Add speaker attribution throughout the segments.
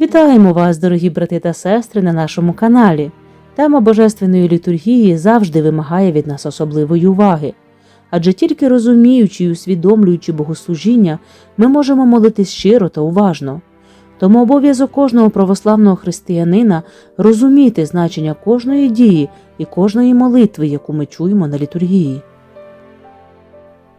Speaker 1: Вітаємо вас, дорогі брати та сестри, на нашому каналі. Тема Божественної літургії завжди вимагає від нас особливої уваги. Адже тільки розуміючи і усвідомлюючи богослужіння, ми можемо молитись щиро та уважно. Тому обов'язок кожного православного християнина розуміти значення кожної дії і кожної молитви, яку ми чуємо на літургії.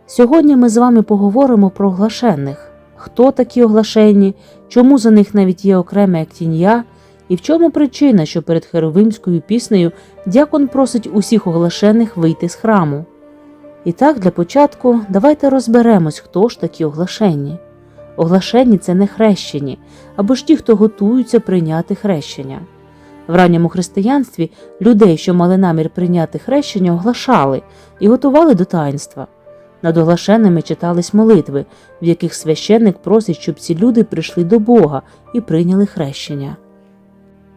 Speaker 1: Сьогодні ми з вами поговоримо про оглашених. Хто такі оглашені, чому за них навіть є окреме актін'я, і в чому причина, що перед херовимською піснею дякон просить усіх оглашених вийти з храму. І так, для початку, давайте розберемось, хто ж такі оглашені. Оглашені це не хрещені, або ж ті, хто готуються прийняти хрещення. В ранньому християнстві людей, що мали намір прийняти хрещення, оглашали і готували до таїнства. Над оглашеними читались молитви, в яких священник просить, щоб ці люди прийшли до Бога і прийняли хрещення.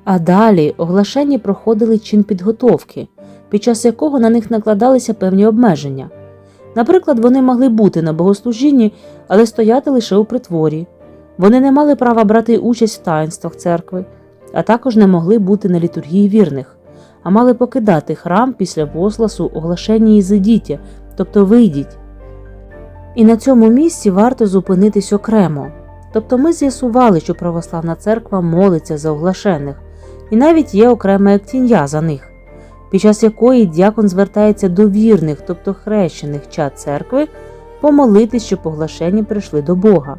Speaker 1: А далі оглашені проходили чин підготовки, під час якого на них накладалися певні обмеження. Наприклад, вони могли бути на богослужінні, але стояти лише у притворі. Вони не мали права брати участь в таїнствах церкви, а також не могли бути на літургії вірних, а мали покидати храм після возгласу оглашення «Ізидітя», тобто вийдіть. І на цьому місці варто зупинитись окремо. Тобто ми з'ясували, що православна церква молиться за оглашених, і навіть є окреме ектін'я за них, під час якої дякон звертається до вірних, тобто хрещених чад церкви, помолитись, щоб оглашені прийшли до Бога.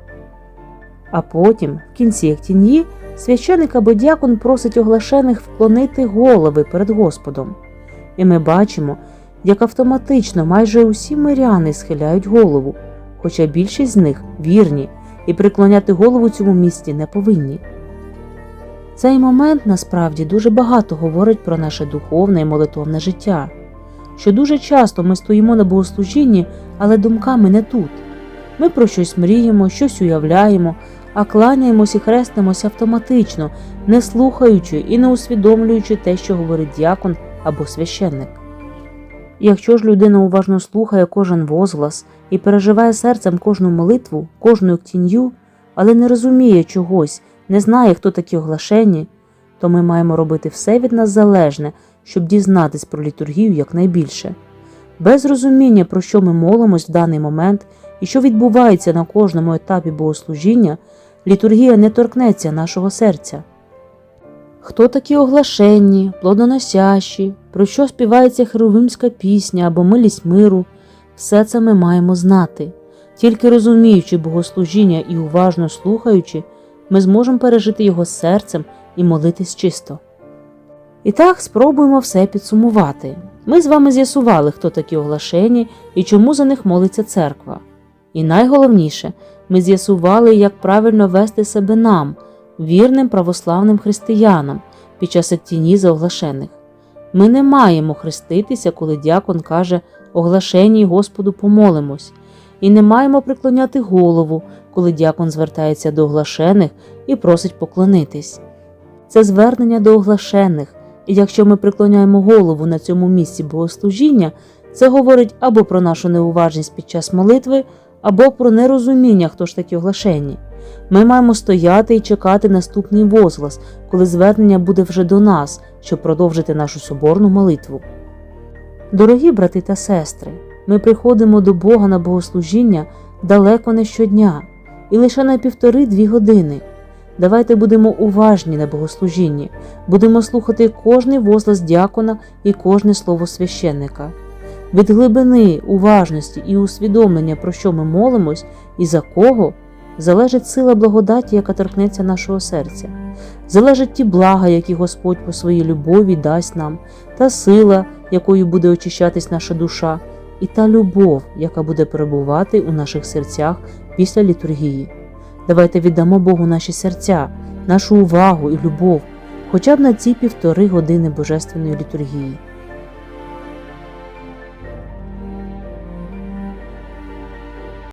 Speaker 1: А потім, в кінці ектін'ї, священик або дякон просить оглашених вклонити голови перед Господом. І ми бачимо, як автоматично майже усі миряни схиляють голову, хоча більшість з них вірні і приклоняти голову цьому місці не повинні. Цей момент насправді дуже багато говорить про наше духовне і молитовне життя, що дуже часто ми стоїмо на богослужінні, але думками не тут. Ми про щось мріємо, щось уявляємо, а кланяємось і хрестимося автоматично, не слухаючи і не усвідомлюючи те, що говорить діакон або священник. Якщо ж людина уважно слухає кожен возглас і переживає серцем кожну молитву, кожну тінью, але не розуміє чогось, не знає, хто такі оглашені, то ми маємо робити все від нас залежне, щоб дізнатись про літургію якнайбільше. Без розуміння, про що ми молимось в даний момент і що відбувається на кожному етапі богослужіння, літургія не торкнеться нашого серця. Хто такі оглашенні, плодоносящі, про що співається херовимська пісня або милість миру, все це ми маємо знати. Тільки розуміючи богослужіння і уважно слухаючи, ми зможемо пережити його серцем і молитись чисто. І так спробуємо все підсумувати. Ми з вами з'ясували, хто такі оглашені і чому за них молиться церква. І найголовніше, ми з'ясували, як правильно вести себе нам, вірним православним християнам, під час ектіні за оглашених. Ми не маємо хреститися, коли дякон каже оглашеній Господу помолимось, і не маємо приклоняти голову, коли дякон звертається до оглашених і просить поклонитись. Це звернення до оглашених, і якщо ми приклоняємо голову на цьому місці богослужіння, це говорить або про нашу неуважність під час молитви, або про нерозуміння, хто ж такі оглашені. Ми маємо стояти і чекати наступний возглас, коли звернення буде вже до нас, щоб продовжити нашу соборну молитву. Дорогі брати та сестри, ми приходимо до Бога на богослужіння далеко не щодня і лише на півтори-дві години. Давайте будемо уважні на богослужінні, будемо слухати кожний возглас дякона і кожне слово священника. Від глибини, уважності і усвідомлення, про що ми молимось і за кого, залежить сила благодаті, яка торкнеться нашого серця, залежать ті блага, які Господь по своїй любові дасть нам, та сила, якою буде очищатись наша душа, і та любов, яка буде перебувати у наших серцях після літургії. Давайте віддамо Богу наші серця, нашу увагу і любов, хоча б на ці півтори години Божественної літургії.